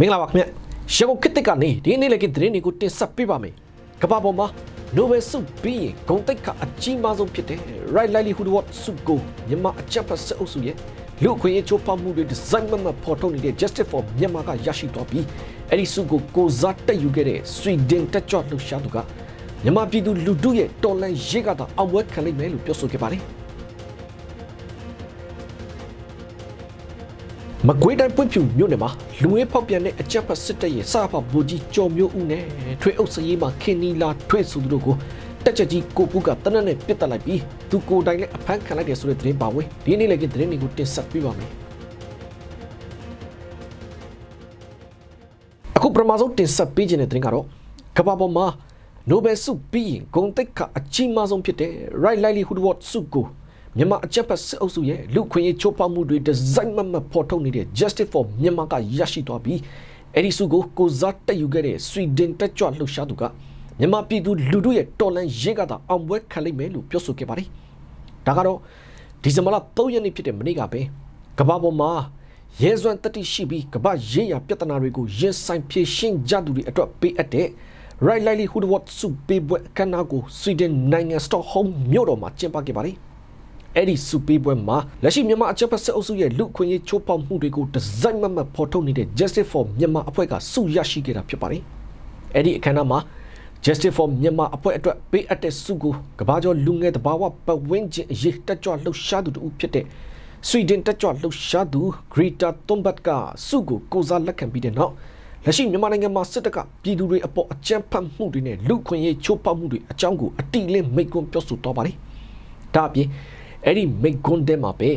မင်္ဂလာပါခင်ဗျရန်ကုန်ခေတ်တစ်ကနေဒီနေ့လည်းကသတင်းတွေကိုတင်ဆက်ပေးပါမယ်ကမ္ဘာပေါ်မှာ Nobel ဆုပြီးရင်ဂုဏ်သိက္ခာအကြီးမားဆုံးဖြစ်တဲ့ Right Livelihood Award ဆုကိုမြန်မာအကြပ်ဖတ်စစ်အုပ်စုရဲ့လူအခွင့်အရေးချိုးဖောက်မှုတွေဒီဇိုင်းမမပေါ်ထုတ်နေတဲ့ Justice for မြန်မာကရရှိသွားပြီးအဲ့ဒီဆုကိုကိုစားတက်ယူခဲ့တဲ့ Sweden တက်ကြွလှုပ်ရှားသူကမြန်မာပြည်သူလူထုရဲ့တော်လှန်ရေးကသာအောင်ပွဲခံလိမ့်မယ်လို့ပြောဆိုခဲ့ပါတယ် မကွေးတိုင်းပွင့်ဖြူမြို့နယ်မှာလူဝဲဖောက်ပြန်တဲ့အကြက်ဖက်စစ်တပ်ရဲ့စာဖဘူကြီးကြော်မျိုးဦးနဲ့ထွေအုပ်စရေးမှာခင်နီလာထွေဆိုသူတို့ကိုတက်ချက်ကြီးကိုပူကတနက်နဲ့ပြစ်တက်လိုက်ပြီးသူကိုယ်တိုင်လည်းအဖမ်းခံလိုက်တယ်ဆိုတဲ့သတင်းပါဝင်ဒီနေ့လည်းကသတင်းတွေကိုတင်ဆက်ပေးပါမယ်အခုပထမဆုံးတင်ဆက်ပေးခြင်းတဲ့သတင်းကတော့ကမ္ဘာပေါ်မှာ Nobel ဆုပြီးရင်ဂုဏ်သိက္ခာအကြီးမားဆုံးဖြစ်တဲ့ Right Livelihood Award ဆုကို မြန်မာအကြက်ဖက်စစ်အုပ်စုရဲ့လူခွင့်ရေးချိုးဖောက်မှုတွေဒီဇိုင်းမမတ်ပေါ်ထုတ်နေတဲ့ Justice for မြန်မာကရရှိသွားပြီးအဲ့ဒီဆုကိုကိုစားတက်ယူခဲ့တဲ့ Sweden တက်ကြွလှုပ်ရှားသူကမြန်မာပြည်သူလူထုရဲ့တော်လှန်ရေးကသာအောင်ပွဲခံလိမ့်မယ်လို့ပြောဆိုခဲ့ပါတယ်။ဒါကတော့ဒီဇင်ဘာလ3ရက်နေ့ဖြစ်တဲ့မနေ့ကပဲကမ္ဘာပေါ်မှာရဲစွမ်းတတိရှိပြီးကမ္ဘာရေးရာပြဿနာတွေကိုရင်ဆိုင်ဖြေရှင်းကြသူတွေအတွက်ပေးအပ်တဲ့ Right Livelihood Award ဆုပေးပွဲအခမ်းအနားကို Sweden နိုင်ငံ Stockholm မြို့တော်မှာကျင်းပခဲ့ပါတယ်။ အဲ့ဒီဆုပေးပွဲမှာလက်ရှိမြန်မာအချက်ဖက်စစ်အုပ်စုရဲ့လူခွင့်ရေးချိုးဖောက်မှုတွေကိုဒီဇိုင်းမမတ်ဖော်ထုတ်နေတဲ့ Justice for မြန်မာအဖွဲ့ကဆုရရှိခဲ့တာဖြစ်ပါတယ်။အဲ့ဒီအခမ်းအနားမှာ Justice for မြန်မာအဖွဲ့အတွက်ပေးအပ်တဲ့ဆုကိုကမ္ဘာကျော်လူငယ်တဘာဝပတ်ဝန်းကျင်အရေးတက်ကြွလှုပ်ရှားသူတူဖြစ်တဲ့ Sweden တက်ကြွလှုပ်ရှားသူ Greta Thunberg ကဆုကိုကိုစားလက်ခံပြီးတဲ့နောက်လက်ရှိမြန်မာနိုင်ငံမှာစစ်တပ်ကပြည်သူတွေအပေါ်အကြမ်းဖက်မှုတွေနဲ့လူခွင့်ရေးချိုးဖောက်မှုတွေအကြောင်းကိုအတိအလင်းမိန့်ခွန်းပြောဆိုတော့ပါတယ်။ဒါအပြင် အဲ့ဒီမိန့်ခွန်းထဲမှာပဲ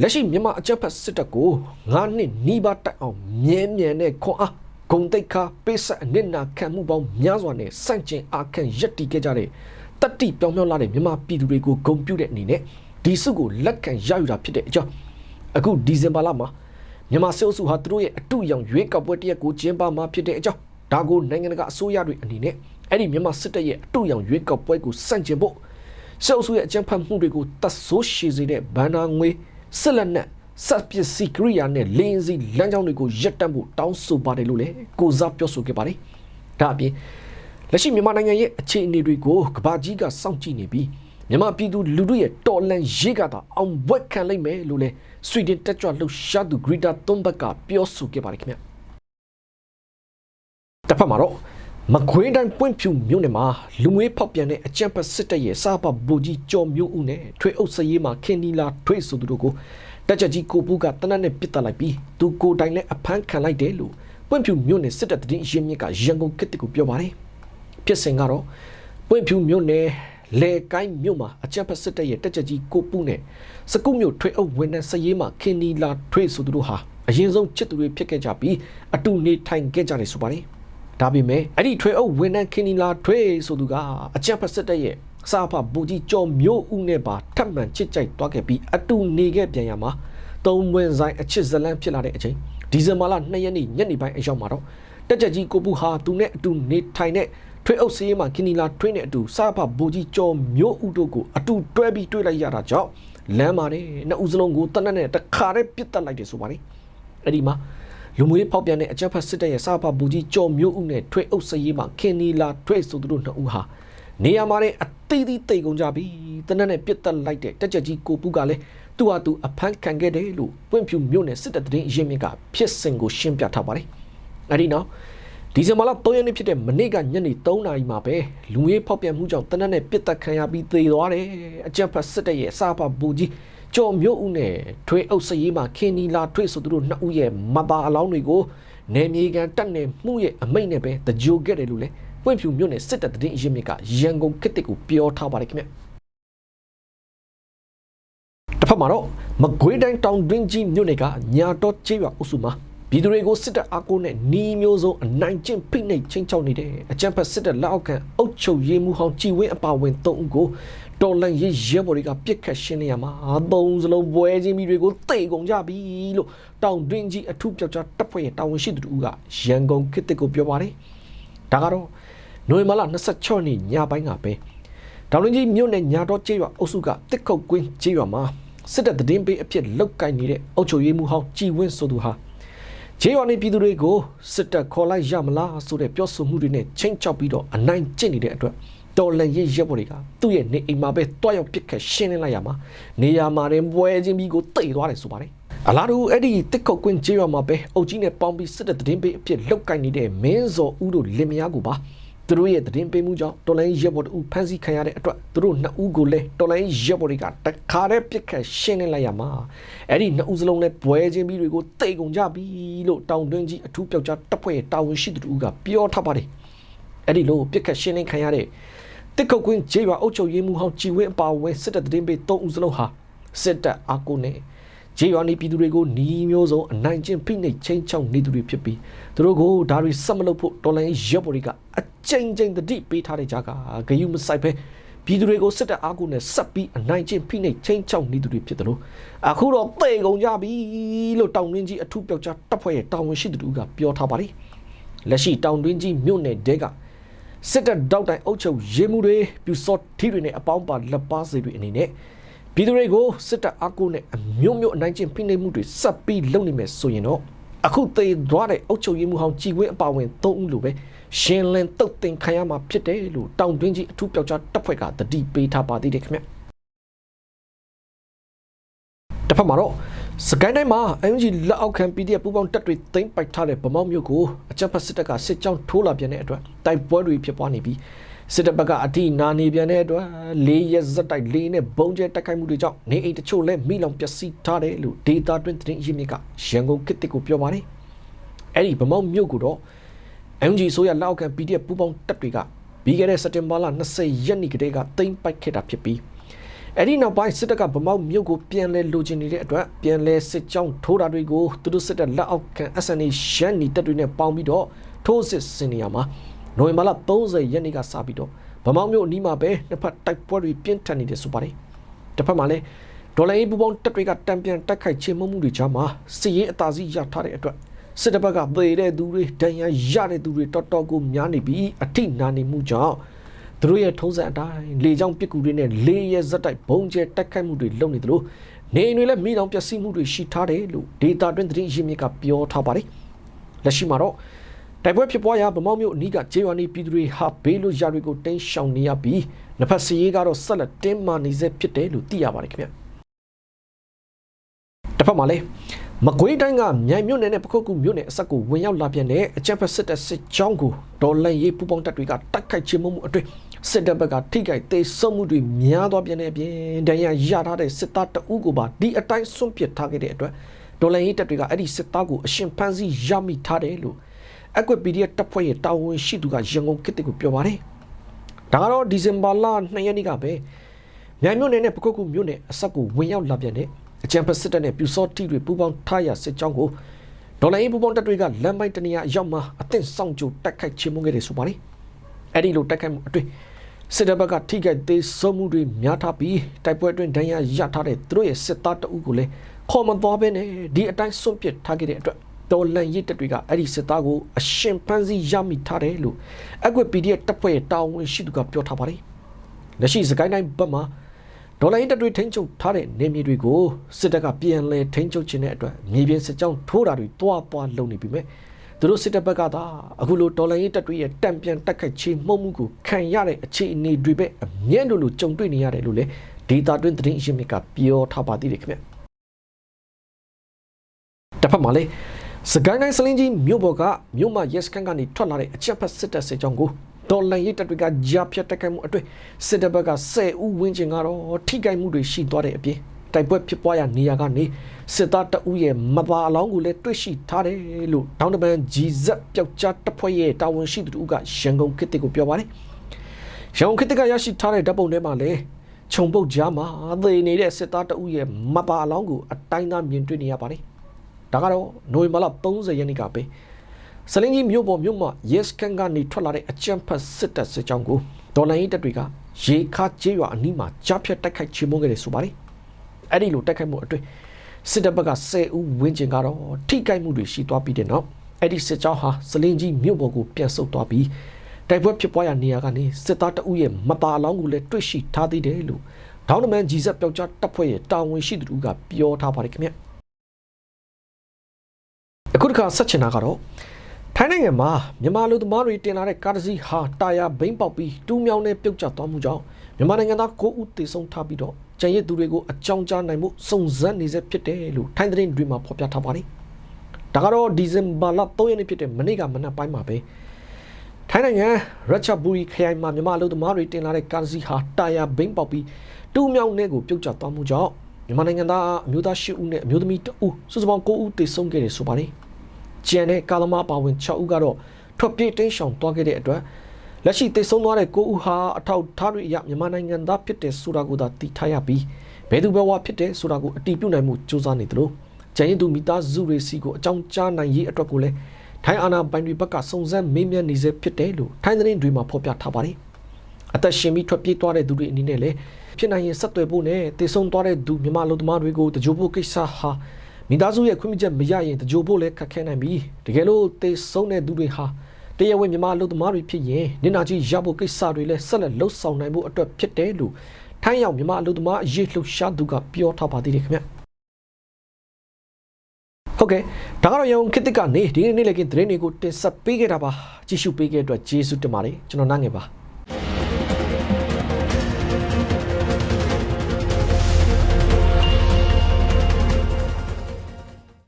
လက်ရှိမြန်မာအကြမ်းဖက်စစ်တပ်ကိုငါးနှစ်နီးပါးတိုက်အောင်မြဲမြံတဲ့ခွန်အားဂုံတိတ်ခါပိဆက်အနစ်နာခံမှုပေါင်းများစွာနဲ့စန့်ကျင်အားခံရက်တီခဲ့ကြတဲ့တတိပြောင်းပြောင်းလာတဲ့မြန်မာပြည်သူတွေကိုဂုံပြုတဲ့အနေနဲ့ဒီစုကိုလက်ခံရယူတာဖြစ်တဲ့အကြောင်းအခုဒီဇင်ဘာလမှာမြန်မာစစ်အုပ်စုဟာသူတို့ရဲ့အတူရောင်ရွေးကောက်ပွဲတစ်ရက်ကိုကျင်းပမှာဖြစ်တဲ့အကြောင်းဒါကိုနိုင်ငံတကာအစိုးရတွေအနေနဲ့အဲ့ဒီမြန်မာစစ်တပ်ရဲ့အတူရောင်ရွေးကောက်ပွဲကိုစန့်ကျင်ဖို့ စစ်အုပ်စုရဲ့အကြမ်းဖက်မှုတွေကိုတတ်ဆိုးရှည်စေတဲ့ဘန္နာငွေစစ်လက်နက်စပ်ပစ္စည်းကရိယာနဲ့လင်းစီလမ်းကြောင်းတွေကိုရပ်တန့်ဖို့တောင်းဆိုပါတယ်လို့လည်းကိုစားပြောဆိုခဲ့ပါတယ်ဒါအပြင်လက်ရှိမြန်မာနိုင်ငံရဲ့အခြေအနေတွေကိုကမ္ဘာကြီးကစောင့်ကြည့်နေပြီးမြန်မာပြည်သူလူထုရဲ့တော်လှန်ရေးကသာအောင်ဘွက်ခံလိုက်မယ်လို့လည်းဆွီဒင်တက်ကြွလှုပ်ရှားသူဂရီတာသွန်ဘက်ကပြောဆိုခဲ့ပါတယ်ခင်ဗျတစ်ဖက်မှာတော့ မကွေးတိုင်းပွင့်ဖြူမြို့နယ်မှာလူငွေဖောက်ပြန်တဲ့အကြံဖက်စစ်တပ်ရဲ့စာပဘူကြီးကြော်မျိုးဦးနဲ့ထွေအုပ်စရေးမှာခင်းနီလာထွေဆိုသူတို့ကိုတက်ချက်ကြီးကိုပူကတနက်နဲ့ပစ်တက်လိုက်ပြီးသူကိုယ်တိုင်လည်းအဖမ်းခံလိုက်တယ်လို့ပွင့်ဖြူမြို့နယ်စစ်တပ်တရင်ရင်းမြစ်ကရန်ကုန်ကစ်တကိုပြောပါတယ်ဖြစ်စဉ်ကတော့ပွင့်ဖြူမြို့နယ်လေကိုင်းမြို့မှာအကြံဖက်စစ်တပ်ရဲ့တက်ချက်ကြီးကိုပူနဲ့စကုမြို့ထွေအုပ်ဝန်ထမ်းစရေးမှာခင်းနီလာထွေဆိုသူတို့ဟာအရင်ဆုံးချစ်သူတွေဖြစ်ခဲ့ကြပြီးအတူနေထိုင်ခဲ့ကြတယ်ဆိုပါတယ် ဒါပေမဲ့အဲ့ဒီထွေအုပ်ဝန်ထမ်းခင်းနီလာထွေဆိုသူကအကြံဖက်စစ်တပ်ရဲ့စာဖဘူကြီးကျော်မျိုးဦးနဲ့ပါထပ်မံချစ်ကြိုက်သွားခဲ့ပြီးအတူနေခဲ့ပြန်ရမှာသုံးဝင်ဆိုင်အချစ်ဇလန်းဖြစ်လာတဲ့အချိန်ဒီဇင်ဘာလ2ရက်နေ့ညနေပိုင်းအရောက်မှာတော့တက်ချက်ကြီးကိုပူဟာသူနဲ့အတူနေထိုင်တဲ့ထွေအုပ်စီးမှာကင်နီလာထွေးနဲ့အတူစာဖဘူကြီးကျော်မျိုးဦးတို့ကိုအတူတွဲပြီးတွေ့လိုက်ရတာကြောင့်လမ်းမှာနဲ့နှစ်ဦးစလုံးကိုတနက်နဲ့တခါတည်းပြစ်တက်လိုက်တယ်ဆိုပါလေအဲ့ဒီမှာ လူမျိုးရေးဖောက်ပြန်တဲ့အကြမ်းဖက်စစ်တပ်ရဲ့စာဖဘူကြီးကျော်မျိုးဦးနဲ့ထွေအုပ်စရေးမှာကင်နီလာထွေးဆိုသူတို့နှစ်ဦးဟာနေရာမှာလည်းအသေးသေးတိတ်ကုန်ကြပြီတနက်နဲ့ပြစ်တက်လိုက်တဲ့တက်ချက်ကြီးကိုပူကလည်းသူ့ဟာသူအဖမ်းခံခဲ့တယ်လို့ပွင့်ဖြူမြို့နယ်စစ်တပ်တရင်ရင်းမြစ်ကဖြစ်စဉ်ကိုရှင်းပြထားပါတယ်အဲ့ဒီနောက်ဒီဇင်ဘာလ3ရက်နေ့ဖြစ်တဲ့မနေ့ကညနေ3နာရီမှာပဲလူငွေဖောက်ပြန်မှုကြောင့်တနက်နဲ့ပြစ်တက်ခံရပြီးသေသွားတယ်အကြံဖတ်စစ်တပ်ရဲ့အစာဖဘူကြီး ကျော်မျိုးဦးနဲ့ထွေအုပ်စရေးမှာခင်းနီလာထွေဆိုသူတို့နှစ်ဦးရဲ့မပါအလောင်းတွေကိုနေမြေကန်တက်နေမှုရဲ့အမိတ်နဲ့ပဲတကြိုခဲ့တယ်လို့လည်းပွင့်ဖြူမြို့နယ်စစ်တပ်တရင်ရင်းမြစ်ကရန်ကုန်ကစ်တစ်ကိုပြောထားပါတယ်ခင်ဗျတစ်ဖက်မှာတော့မကွေးတိုင်းတောင်တွင်းကြီးမြို့နယ်ကညာတော့ကျေးရွာအုပ်စုမှာ ပြည်သူတွေကိုစစ်တပ်အားကိုးနဲ့နီးမျိုးစုံအနိုင်ကျင့်ဖိနှိပ်ချင်းချောက်နေတဲ့အကြံဖက်စစ်တပ်လက်အောက်ခံအုပ်ချုပ်ရေးမှုဟောင်းကြည်ဝင်းအပါဝင်၃ဦးကိုတော်လန်ရေးရဲဘော်တွေကပြစ်ခတ်ရှင်းနေရမှာသုံးစလုံးပွဲချင်းမိတွေကိုတိတ်ကုန်ကြပြီလို့တောင်တွင်းကြီးအထုပြောက်ကြားတပ်ဖွဲ့ရဲ့တာဝန်ရှိသူတို့ကရန်ကုန်ခေတ်တစ်ကိုပြောပါတယ်ဒါကတော့နိုဝင်ဘာလ26ရက်နေ့ညပိုင်းကပဲတောင်တွင်းကြီးမြို့နယ်ညာတော့ကျေးရွာအုပ်စုကတစ်ခုတ်ကွင်းကျေးရွာမှာစစ်တပ်တည်င်းပေးအဖြစ်လောက်ကင်နေတဲ့အုပ်ချုပ်ရေးမှုဟောင်းကြည်ဝင်းဆိုသူဟာ ဂျေးရွာနေပြည်သူတွေကိုစစ်တပ်ခေါ်လိုက်ရမလားဆိုတဲ့ပြောဆိုမှုတွေနဲ့ချိန်ချောက်ပြီးတော့အနိုင်ကျင့်နေတဲ့အတွက်တော်လန်ရေးရက်ပေါ်တွေကသူ့ရဲ့နေအိမ်မှာပဲတွားရောက်ပစ်ခတ်ရှင်းလင်းလိုက်ရမှာနေရာမှာတင်ပွဲချင်းပြီးကိုတိတ်သွားတယ်ဆိုပါတယ်အလားတူအဲ့ဒီတစ်ခုတ်ကွင်းဂျေးရွာမှာပဲအုပ်ကြီးနဲ့ပေါင်းပြီးစစ်တပ်သတင်းပေးအဖြစ်လောက်ကင်နေတဲ့မင်းစော်ဦးတို့လင်မယားကိုပါ သူတို့ရဲ့သတင်းပေးမှုကြောင့်တော်လိုင်းရက်ပေါ်တူဖမ်းဆီးခံရတဲ့အတွက်သူတို့နှစ်ဦးကိုလည်းတော်လိုင်းရက်ပေါ်တွေကတခါတည်းပြစ်ခတ်ရှင်းနေလိုက်ရမှာအဲ့ဒီနှစ်ဦးစလုံးလည်းဘွဲချင်းပြီးတွေကိုတိတ်ကုန်ကြပြီလို့တောင်တွင်းကြီးအထူးပြောက်ကြားတပ်ဖွဲ့ရဲ့တာဝန်ရှိသူတို့ကပြောထားပါတယ်အဲ့ဒီလိုပြစ်ခတ်ရှင်းနေခံရတဲ့တစ်ခုတ်ကွင်းဂျေးရွာအုပ်ချုပ်ရေးမှူးဟောင်းကြည်ဝင်းအပါအဝင်စစ်တပ်သတင်းပေး၃ဦးစလုံးဟာစစ်တပ်အာကိုနဲ့ ဂျေးရွာနေပြည်သူတွေကိုหนีမျိုးစုံအနိုင်ကျင့်ဖိနှိပ်ချင်းချောင်းနေသူတွေဖြစ်ပြီးသူတို့ကိုဒါတွေဆက်မလုပ်ဖို့တော်လိုင်းရပ်ပေါ်တွေကအကြိမ်ကြိမ်တတိပေးထားတဲ့ကြားကဂယုမဆိုင်ပဲပြည်သူတွေကိုစစ်တပ်အားကိုနဲ့ဆက်ပြီးအနိုင်ကျင့်ဖိနှိပ်ချင်းချောင်းနေသူတွေဖြစ်တယ်လို့အခုတော့တေကုန်ကြပြီလို့တောင်တွင်းကြီးအထူးပြောက်ကြားတပ်ဖွဲ့ရဲ့တာဝန်ရှိသူတို့ကပြောထားပါတယ်လက်ရှိတောင်တွင်းကြီးမြို့နယ်တဲကစစ်တပ်တောက်တိုင်အုပ်ချုပ်ရေးမှုတွေပြူစော့ထီတွေနဲ့အပေါင်းပါလက်ပါစေတွေအနေနဲ့ ပြည်သူတွေကိုစစ်တပ်အားကိုနဲ့အမျိုးမျိုးအနိုင်ကျင့်ဖိနှိပ်မှုတွေဆက်ပြီးလုပ်နေမယ်ဆိုရင်တော့အခုသေသွားတဲ့အုပ်ချုပ်ရေးမှုဟောင်းကြည်ဝင်းအပါဝင်၃ဦးလိုပဲရှင်းလင်းတုတ်တင်ခံရမှာဖြစ်တယ်လို့တောင်တွင်းကြီးအထူးပြောက်ကြားတပ်ဖွဲ့ကတတိပေးထားပါသေးတယ်ခင်ဗျတစ်ဖက်မှာတော့စကိုင်းတိုင်းမှာ MG လက်အောက်ခံ PDF ပူးပေါင်းတပ်တွေသိမ်းပိုက်ထားတဲ့ဗမောက်မြို့ကိုအကြမ်းဖက်စစ်တပ်ကစစ်ကြောင်းထိုးလာပြန်တဲ့အတွက်တိုက်ပွဲတွေဖြစ်ပွားနေပြီး စစ်တပ်ဘက်ကအထိနာနေပြန်တဲ့အတွက်လေးရက်ဇက်တိုက်လေးနဲ့ဘုံကျဲတိုက်ခိုက်မှုတွေကြောင့်နေအိမ်တချို့လည်းမိလောင်ပျက်စီးထားတယ်လို့ဒေတာတွင်သတင်းရင်းမြစ်ကရန်ကုန်ခေတ်တစ်ကိုပြောပါတယ်အဲ့ဒီဗမောက်မြို့ကိုတော့ MG ဆိုရလက်အောက်ခံ PDF ပူးပေါင်းတပ်တွေကပြီးခဲ့တဲ့စက်တင်ဘာလ20ရက်နေ့ကတည်းကသိမ်းပိုက်ခဲ့တာဖြစ်ပြီးအဲ့ဒီနောက်ပိုင်းစစ်တပ်ကဗမောက်မြို့ကိုပြန်လဲလိုချင်နေတဲ့အတွက်ပြန်လဲစစ်ကြောင်းထိုးတာတွေကိုသူတို့စစ်တပ်လက်အောက်ခံ SNA ရှမ်းနီတပ်တွေနဲ့ပေါင်းပြီးတော့ထိုးစစ်ဆင်နေရမှာ နိုဝင်ဘာလ30ရက်နေ့ကစပြီးတော့ဗမောက်မြို့အနီးမှာပဲနှစ်ဖက်တိုက်ပွဲတွေပြင်းထန်နေတယ်ဆိုပါတယ်တစ်ဖက်မှာလည်းဒေါ်လာရေးပူပေါင်းတပ်တွေကတံပြန်တိုက်ခိုက်ချေမှုမှုတွေကြားမှာစစ်ရေးအသာစီးရထားတဲ့အတွက်စစ်တပ်ဘက်ကသေတဲ့သူတွေဒဏ်ရာရတဲ့သူတွေတော်တော်ကိုများနေပြီးအထိနာနေမှုကြောင့်သူတို့ရဲ့ထုံးစံအတိုင်းလေကြောင်းပစ်ကူတွေနဲ့လေရဲဇက်တိုက်ဘုံကျဲတိုက်ခိုက်မှုတွေလုပ်နေသလိုနေအိမ်တွေလည်းမိလောင်ပျက်စီးမှုတွေရှိထားတယ်လို့ဒေတာတွင်သတင်းရင်းမြစ်ကပြောထားပါတယ်လက်ရှိမှာတော့ တိုက်ပွဲဖြစ်ပွားရာဗမောက်မြို့အနီးကဂျေဝါနီပြည်သူတွေဟာဘေးလွတ်ရာတွေကိုတင်းရှောင်နေရပြီးနှစ်ဖက်စီရေးကတော့ဆက်လက်တင်းမာနေစေဖြစ်တယ်လို့သိရပါတယ်ခင်ဗျတစ်ဖက်မှာလည်းမကွေးတိုင်းကမြိုင်မြို့နယ်နဲ့ပခုတ်ကူမြို့နယ်အဆက်ကိုဝင်ရောက်လာပြန်တဲ့အကြံဖက်စစ်တပ်စစ်ကြောင်းကိုဒေါ်လန်ရေးပူပေါင်းတပ်တွေကတိုက်ခိုက်ချေမှုမှုအတွင်းစစ်တပ်ဘက်ကထိခိုက်သေးဆုံးမှုတွေများသွားပြန်တဲ့အပြင်ဒဏ်ရာရထားတဲ့စစ်သားတအုပ်ကိုပါဒီအတိုင်းဆွန့်ပစ်ထားခဲ့တဲ့အတွက်ဒေါ်လန်ရေးတပ်တွေကအဲ့ဒီစစ်သားကိုအရှင်ဖမ်းဆီးရမိထားတယ်လို့ အကွက် PDF တပ်ဖွဲ့ရဲ့တာဝန်ရှိသူကရန်ကုန်ခေတ်ကိုပြောပါတယ်ဒါကတော့ဒီဇင်ဘာလ2ရက်နေ့ကပဲမြိုင်မြို့နယ်နဲ့ပခုတ်ကူမြို့နယ်အဆက်ကိုဝင်ရောက်လာပြန်တဲ့အကြံဖက်စစ်တပ်နဲ့ပြူစောတိတွေပူးပေါင်းထားရစစ်ကြောင်းကိုဒေါ်လာရေးပူးပေါင်းတပ်တွေကလမ်းပိုင်းတနေရာအရောက်မှာအသင့်ဆောင်ကြိုတိုက်ခိုက်ချေမှုခဲ့တယ်ဆိုပါလေအဲ့ဒီလိုတိုက်ခိုက်မှုအတွင်းစစ်တပ်ဘက်ကထိခိုက်သေးဆုံးမှုတွေများထားပြီးတိုက်ပွဲအတွင်းဒဏ်ရာရထားတဲ့သူတို့ရဲ့စစ်သားတအုပ်ကိုလည်းခေါ်မသွားဘဲနဲ့ဒီအတိုင်းစွန့်ပစ်ထားခဲ့တဲ့အတွက် တော်လန်ရစ်တပ်တွေကအဲ့ဒီစစ်သားကိုအရှင်ဖမ်းဆီးရမိထားတယ်လို့အကွက် PDF တပ်ဖွဲ့တာဝန်ရှိသူကပြောထားပါတယ်လက်ရှိစကိုင်းတိုင်းဘက်မှာဒေါ်လာရင်းတပ်တွေထိန်းချုပ်ထားတဲ့နေမြေတွေကိုစစ်တပ်ကပြန်လဲထိန်းချုပ်ခြင်းတဲ့အတွက်မြေပြင်စစ်ကြောင်းထိုးတာတွေတွားပွားလုပ်နေပြီမဲ့သူတို့စစ်တပ်ဘက်ကသာအခုလိုဒေါ်လာရင်းတပ်တွေရဲ့တံပြန်တက်ခိုက်ချေမှုမှုကိုခံရတဲ့အခြေအနေတွေပဲအမြဲလိုလိုကြုံတွေ့နေရတယ်လို့လေဒေတာတွင်းသတင်းအရင်းမြစ်ကပြောထားပါသေးတယ်ခင်ဗျတစ်ဖက်မှာလည်း စကိုင်းတိုင်းစလင်းကြီးမြို့ပေါ်ကမြို့မရက်စကန်ကနေထွက်လာတဲ့အချက်ဖက်စစ်တပ်စစ်ကြောင်းကိုဒေါ်လန်ရိတ်တပ်တွေကကြားဖြတ်တိုက်ခိုက်မှုအတွင်းစစ်တပ်ဘက်က10ဦးဝန်းကျင်ကတော့ထိခိုက်မှုတွေရှိသွားတဲ့အပြင်တိုက်ပွဲဖြစ်ပွားရာနေရာကနေစစ်သားတအုပ်ရဲ့မပါအလောင်းကိုလည်းတွေ့ရှိထားတယ်လို့တောင်တပန်ဂျီဇက်ပျောက်ကြားတပ်ဖွဲ့ရဲ့တာဝန်ရှိသူကရန်ကုန်ခေတ်ကိုပြောပါတယ်။ရန်ကုန်ခေတ်ကရရှိထားတဲ့ဓာတ်ပုံထဲမှာလည်းခြုံပုတ်ကြားမှာသေနေတဲ့စစ်သားတအုပ်ရဲ့မပါအလောင်းကိုအတိုင်းသားမြင်တွေ့နေရပါတယ်။ ဒါကတော့နိုဝင်ဘာလ30ရက်နေ့ကပဲစလင်းကြီးမြို့ပေါ်မြို့မှာ yes ကန်ကနေထွက်လာတဲ့အကြံဖတ်စစ်တပ်စစ်ကြောင်းကိုဒေါ်လာရေးတပ်တွေကရေခါကျေးရွာအနီးမှာကြားဖြတ်တိုက်ခိုက်ချေမှုခဲ့တယ်ဆိုပါတယ်။အဲ့ဒီလိုတိုက်ခိုက်မှုအတွင်းစစ်တပ်ဘက်က10ဦးဝန်းကျင်ကတော့ထိခိုက်မှုတွေရှိသွားပြီးတဲ့နောက်အဲ့ဒီစစ်ကြောင်းဟာစလင်းကြီးမြို့ပေါ်ကိုပြန်ဆုတ်သွားပြီးတိုက်ပွဲဖြစ်ပွားရာနေရာကနေစစ်သားတအုပ်ရဲ့မပါအလောင်းကိုလည်းတွေ့ရှိထားသေးတယ်လို့ဒေါင်းနမန်ဂျီဇက်ပျောက်ကြားတပ်ဖွဲ့ရဲ့တာဝန်ရှိသူကပြောထားပါတယ်ခင်ဗျ။ အအခုတစ်ခါဆက်ချင်တာကတော့ထိုင်းနိုင်ငံမှာမြန်မာလူသမားတွေတင်လာတဲ့ကားတစ်စီးဟာတာယာဘိန်းပေါက်ပြီးတူးမြောင်းနဲ့ပြုတ်ကျသွားမှုကြောင့်မြန်မာနိုင်ငံသား9ဦးသေဆုံးထားပြီးတော့ကြံရစ်သူတွေကိုအကြောင်းကြားနိုင်မှုစုံစမ်းနေစေဖြစ်တယ်လို့ထိုင်းသတင်းတွေမှာဖော်ပြထားပါတယ်။ဒါကတော့ဒီဇင်ဘာလ3ရက်နေ့ဖြစ်တဲ့မနေ့ကမနက်ပိုင်းမှာပဲထိုင်းနိုင်ငံရချဘူရီခရိုင်မှာမြန်မာလူသမားတွေတင်လာတဲ့ကားတစ်စီးဟာတာယာဘိန်းပေါက်ပြီးတူးမြောင်းနဲ့ကိုပြုတ်ကျသွားမှုကြောင့် မြန်မာနိုင်ငံသားအမျိုးသား10ဦးနဲ့အမျိုးသမီး2ဦးစုစုပေါင်း9ဦးသေဆုံးခဲ့တယ်ဆိုပါတယ်။ကျန်တဲ့ကာလမပါဝင်6ဦးကတော့ထွက်ပြေးတင်းရှောင်သွားခဲ့တဲ့အတွက်လက်ရှိသေဆုံးသွားတဲ့9ဦးဟာအထောက်အထားတွေအရမြန်မာနိုင်ငံသားဖြစ်တဲ့ဆိုတာကိုသာသိထားရပြီးဘယ်သူဘယ်ဝါဖြစ်တဲ့ဆိုတာကိုအတည်ပြုနိုင်မှုစ조사နေသလိုကျန်ရင်သူမိသားစုတွေစီကိုအကြောင်းကြားနိုင်ရေးအတွက်ကိုလည်းထိုင်းအာဏာပိုင်တွေဘက်ကစုံစမ်းမေးမြန်းနေစေဖြစ်တယ်လို့ထိုင်းသတင်းတွေမှာဖော်ပြထားပါတယ်အသက်ရှင်ပြီးထွက်ပြေးသွားတဲ့သူတွေအနေနဲ့လည်း ဖြစ်နိုင်ရင်ဆက်သွယ်ဖို့နဲ့တည်ဆုံသွားတဲ့သူမြန်မာလူသမားတွေကိုတကြိုဖို့ကိစ္စဟာမိသားစုရဲ့ခွင့်ပြုချက်မရရင်တကြိုဖို့လည်းခက်ခဲနိုင်ပြီတကယ်လို့တည်ဆုံတဲ့သူတွေဟာတရားဝင်မြန်မာလူသမားတွေဖြစ်ရင်နင်နာကြီးရဖို့ကိစ္စတွေလည်းဆက်လက်လှုပ်ဆောင်နိုင်ဖို့အတွက်ဖြစ်တယ်လို့ထိုင်းရောက်မြန်မာလူသမားအရေးလှုပ်ရှားသူကပြောထားပါသေးတယ်ခင်ဗျဟုတ်ကဲ့ဒါကတော့ရုံခစ်တစ်ကနေဒီနေ့နေ့လည်းကင်းသတင်းတွေကိုတင်ဆက်ပေးခဲ့တာပါကြည့်ရှုပေးခဲ့တဲ့အတွက်ကျေးဇူးတင်ပါတယ်ကျွန်တော်နားငယ်ပါ